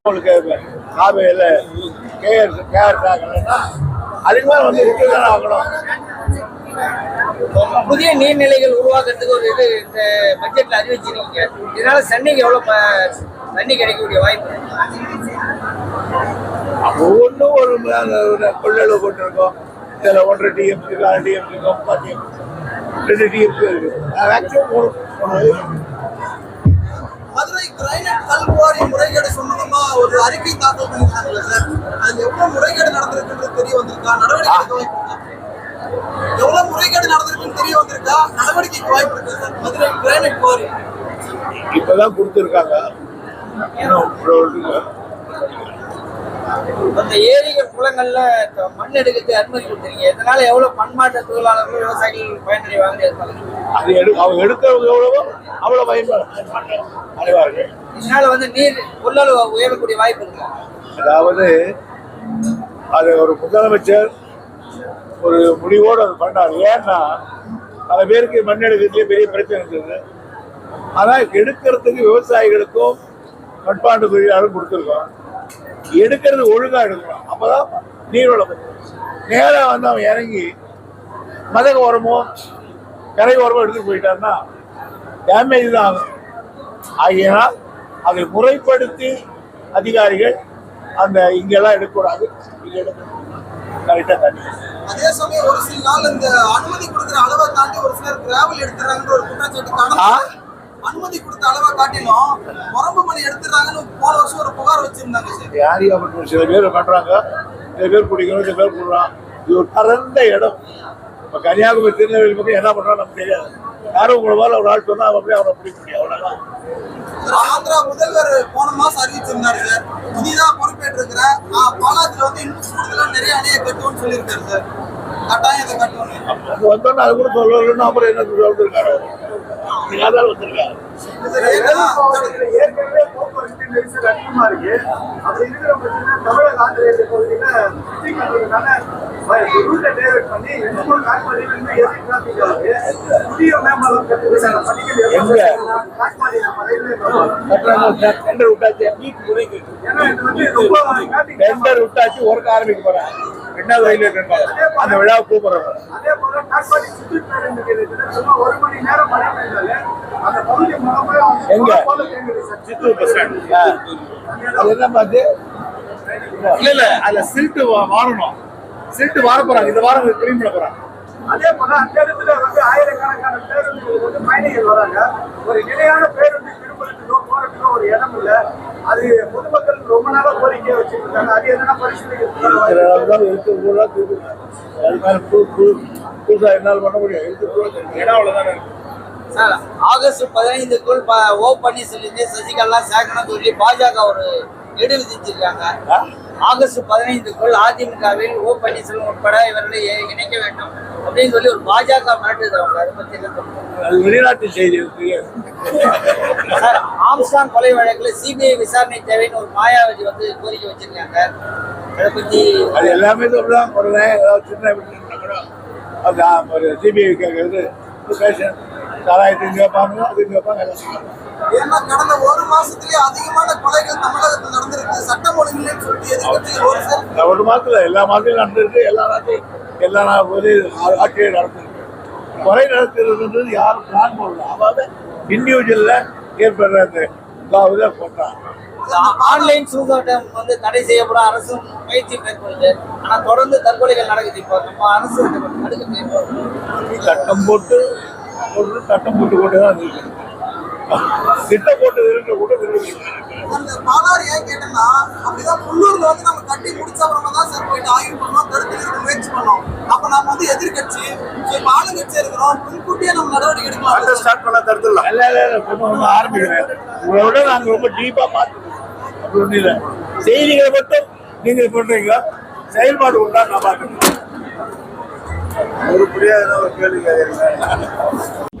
உங்களுக்கு காவையில் KR KR ஆகலைன்னா அதுக்கு மேலே வந்து விட்டு தானே ஆகணும். புதிய நீர்நிலைகள் உருவாக்குறதுக்கு ஒரு இது இந்த பட்ஜெட்ல அறிவிச்சிருக்கீங்க. இதனால சென்னைக்கு எவ்வளவு ப- தண்ணி கிடைக்கக்கூடிய வாய்ப்பு? ஒவ்வொன்றும் ஒரு கொள்ளளவு போட்டிருக்கோம். இதில் ஒன்றரை டிஎம்சி அரை டிஎம்சி முப்பது டிஎம்சி ரெண்டு டிஎம்சி இருக்கு. மேக்ஸிமம் மூணு மூணு மதுரை கிரைனட் கல்குவாரி முறைகேடு சம்பந்தமா ஒரு அறிக்கை தாக்கல் பண்ணிருக்காங்கல்ல சார். அதுல எவ்வளவு முறைகேடு நடந்திருக்குன்றது தெரிய வந்திருக்கா? நடவடிக்கை எவ்வளவு முறைகேடு நடந்திருக்குன்னு தெரிய வந்திருக்கா? நடவடிக்கைக்கு வாய்ப்பு இருக்கு சார்? மதுரை கிரைனட் குவாரி. இப்பதான் கொடுத்துருக்காங்க. இன்னும் குளங்கள்ல மண் எடுக்கிறதுக்கு அனுமதி கொடுத்துருக்கீங்க இதனால எவ்வளவு பண்பாட்டு தொழிலாளர்கள் விவசாயிகள் பயனடைவாங்க அது எடு அவங்க எடுக்கிறவங்க எவ்வளவோ அவ்வளோ பயன்படு அடைவார்கள் இதனால வந்து நீர் கொள்ளளவு உயரக்கூடிய வாய்ப்பு இருக்கு? அதாவது அது ஒரு முதலமைச்சர் ஒரு முடிவோடு அது பண்ணார். ஏன்னா பல பேருக்கு மண் எடுக்கிறதுலேயே பெரிய பிரச்சனை இருந்தது. ஆனால் எடுக்கிறதுக்கு விவசாயிகளுக்கும் பண்பாட்டு தொழிலாளரும் கொடுத்துருக்கோம். எடுக்கிறது ஒழுங்காக எடுக்கணும் அப்போதான் நீர்வளம் நேராக வந்து அவன் இறங்கி மதக உரமோ கரை உரமோ எடுத்துட்டு போயிட்டான்னா டேமேஜ் தான் ஆகும். ஆகையினால் அதை முறைப்படுத்தி அதிகாரிகள் அந்த இங்கெல்லாம் எடுக்கக்கூடாது. இங்க எடுக்கணும். கரெக்டாக தண்ணி அதே சமயம் ஒரு சில நாள் இந்த அனுமதி கொடுக்கிற அளவை தாண்டி ஒரு சிலர் டிராவல் எடுத்துறாங்கன்ற ஒரு குற்றச்சாட்டு அனுமதி கொடுத்த அளவை காட்டிலும் உரம்பு மணி எடுத்துறாங்கன்னு போன வருஷம் ஒரு புகார் வச்சிருந்தாங்க சார். யாரையும் அப்படி சில பேர் பண்றாங்க சில பேர் பிடிக்கணும் சில பேர் போடுறான். இது ஒரு பரந்த இடம். இப்போ கன்னியாகுமரி திருநெல்வேலி பக்கம் என்ன பண்றான்னு நமக்கு தெரியாது. யாரும் உங்களை மேல ஒரு ஆள் சொன்னா அவன் அப்படியே அவனை பிடிக்க முடியும் அவ்வளவுதான். ஆந்திரா முதல்வர் போன மாசம் அறிவிச்சிருந்தாரு சார். புதிதா பொறுப்பேற்றிருக்கிற பாலாத்துல வந்து இன்னும் கூடுதலா நிறைய அணையை கட்டுவோம்னு சொல்லியிருக்காரு சார். அது வந்தோன்னு அது கூட சொல்லலன்னு அப்புறம் என்ன சொல்லிருக்காரு நீங்க வந்திருக்காரு ஏற்கனவே போக்குவரத்து நெரிசல் அதிகமா இருக்கு அப்படி இருக்கிற பட்சத்துல தமிழக ஆந்திர பகுதியில சுத்தி கட்டுறதுனால ரூட்டை டைவர்ட் பண்ணி ரெண்டு மூணு காட்பாடியில இன்னும் எதிரி டிராபிக் ஆகுது புதிய மேம்பாலம் கட்டுறதுக்கான பணிகள் எங்க? டெண்டர் விட்டாச்சு நீட் ஏன்னா இது வந்து ரொம்ப டெண்டர் விட்டாச்சு ஒர்க் ஆரம்பிக்க போறாங்க ரயில்வே டெண்டர் அந்த விழாவை கூப்பிடுறாங்க அதே போல காட்பாடி சும்மா ஒரு மணி நேரம் மழை பெய்தாலே அந்த பகுதி எங்க? சித்தூர் பஸ் ஸ்டாண்ட் என்ன பார்த்து இல்ல இல்ல அதுல சில்ட்டு மாறணும் சில்ட்டு வார போறாங்க இந்த வாரம் கிளீன் பண்ண போறாங்க. அதே போல அந்த இடத்துல வந்து ஆயிரக்கணக்கான பேருந்துகள் வந்து பயணிகள் வராங்க. ஒரு நிலையான பேருந்து திரும்புறதுக்கோ போறதுக்கோ ஒரு இடம் இல்ல அது பொதுமக்கள் ரொம்ப நாளா கோரிக்கையை வச்சுட்டு இருக்காங்க அது எதனா பரிசீலிக்கிறது தான் இருக்கு ஊரா இருக்கு அது மேல புது புது புதுசா என்னால் பண்ண முடியும் இருக்கு. சார் ஆகஸ்ட் பதினைந்துக்குள் ப- ஓ பன்னீர்செல்வம் சசிகலா சேகணும் சொல்லி பாஜக ஒரு நெடு விதிச்சிருக்காங்க? ஆகஸ்ட் பதினைந்துக்குள் அதிமுகவில் ஓ பன்னீர்செல்வம் உட்பட இவர்களை இணைக்க வேண்டும் அப்படின்னு சொல்லி ஒரு பாஜக மிரட்டுது அவங்க அதை பத்தி என்ன சொல்றீங்க? அது வெளிநாட்டு செய்தி சார் ஆம்ஸ்டாங் கொலை வழக்குல சிபிஐ விசாரணை தேவைன்னு ஒரு மாயாவதி வந்து கோரிக்கை வச்சிருக்காங்க. அதை பத்தி அது எல்லாமே சொல்றாங்க உடனே ஏதாவது சின்ன ஒரு சிபிஐ கேட்கறது சாராயத்தையும் கேட்பாங்க அதையும் கேட்பாங்க எல்லாம் கேட்பாங்க. ஏன்னா கடந்த ஒரு மாசத்திலேயே அதிகமான கொலைகள் தமிழகத்தில் நடந்திருக்கு. சட்டம் ஒழுங்கில்லைன்னு சொல்லிட்டு எதிர்கட்சிகள் ஒரு சில இந்த ஒரு மாதத்துல எல்லா மாதத்திலும் நடந்திருக்கு எல்லா நாட்டையும் எல்லா நாள் போது ஆட்சியும் நடந்திருக்கு. கொலை நடத்துறதுன்றது யாரும் பிளான் பண்ணல அதாவது இண்டிவிஜுவல்ல ஏற்படுற அந்த போட்டாங்க. ஆன்லைன் சூதாட்டம் வந்து தடை செய்யப்பட அரசு முயற்சி மேற்கொள்ளுது ஆனா தொடர்ந்து தற்கொலைகள் நடக்குது. இப்போ நம்ம அரசு இதை தடுக்க முடியும் சட்டம் போட்டு போட்டு சட்டம் போட்டு கொண்டு தான் இருக்கு. திட்டம் போட்டு இருக்க கூட அந்த பாலாறு ஏன் கேட்டேன்னா அப்படிதான் உள்ளூர்ல வந்து நம்ம கட்டி முடிச்ச அப்புறமா தான் சார் போயிட்டு ஆய்வு பண்ணோம் தடுத்து நிறுத்த முயற்சி பண்ணோம். அப்ப நம்ம வந்து எதிர்கட்சி சோ இப்ப ஆளுங்கட்சி இருக்கிறோம் முன்கூட்டியே நம்ம நடவடிக்கை எடுக்கலாம். ஸ்டார்ட் பண்ண தடுத்துடலாம். இல்ல இல்ல இல்ல ஒண்ணு ஒண்ணு ஆரம்பிக்கிறேன். உங்களை விட நாங்க ரொம்ப டீப்பா பார்த்துக்கோம் அப்படி இல்லை. செய்திகளை மட்டும் நீங்க பண்றீங்க செயல்பாடு உண்டா நான் பார்க்கணும் ஒரு புரியாத ஒரு கேள்வி கேட்கறீங்க.